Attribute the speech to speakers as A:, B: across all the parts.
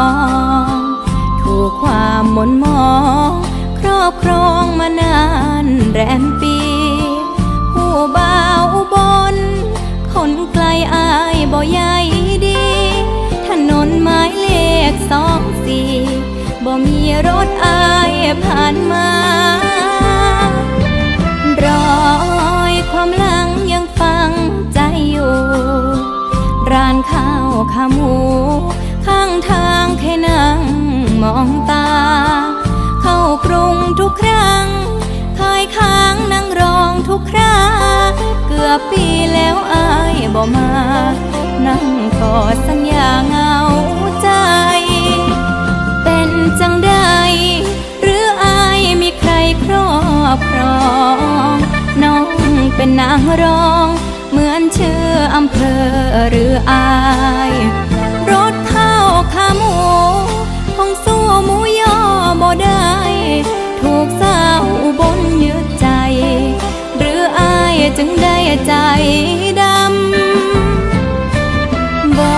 A: องถูกความหมนหมองครอบครองมานานแรมปี ผู้บ่าวอุบลคนไกลอายบ่ใหญ่ดี ถนนหมายเลขสองสี่บ่มีรถอายผ่านมารอยความหลังยังฟังใจอยู่ ร้านข้าวขาหมู ข้างทางแค่นั่งมองตา เข้ากรุงทุกครั้งเคยค้างนั่งรองทุกคราเกือบปีแล้วอายบ่มา นั่งกอดสัญญาเงาใจ เป็นจังใดหรืออายมีใครครอบครองน้องเป็นนางรอง เหมือนชื่ออำเภอหรืออาย ขาขาหมูคงสู้หมูย่อบ่ได้ ถูกสาวอุบนยึดใจ หรืออายจึงได้ใจดำบอ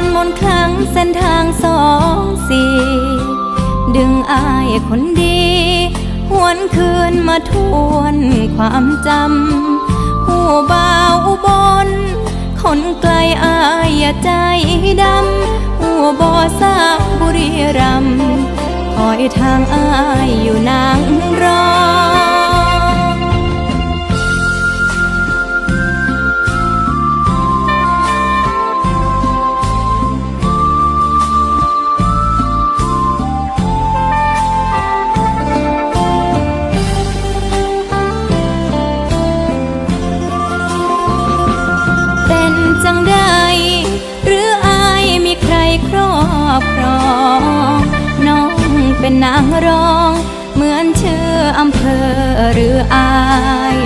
A: นมนครั้งเส้นทางสองสี่ดึงอายคนดี หวนคืนมาทวนความจำผู้บ่าวอุบลคนไกลอายใจดำ สาบุรีรัมย์คอยทางอายอยู่นางรอ เป็นนางรอง เหมือนชื่ออำเภอหรืออาย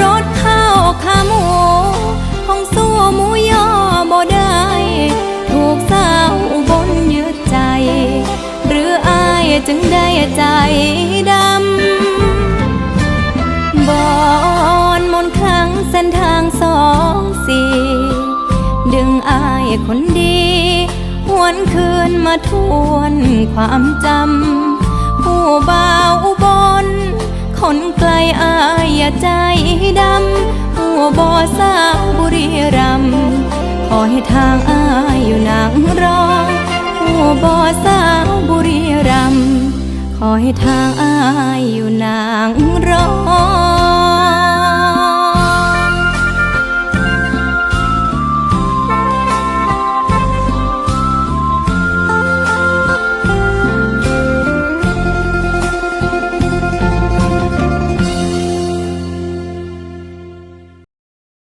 A: รถข้าวขาหมูคงสู้หมูย่อบ่ได้ ถูกสาวบนยึดใจ หรืออายจึงได้ใจดำบอนมนครั้งเส้นทางสองสี่ดึงอายคนดี หวนคืนมาทวนความจำ ผู้บ่าวอุบลคนไกลอายใจดำ ผู้บ่สาวบุรีรัมขอให้ทางอายอยู่นางรอง ผู้บ่สาวบุรีรัมขอให้ทางอายอยู่นางรอง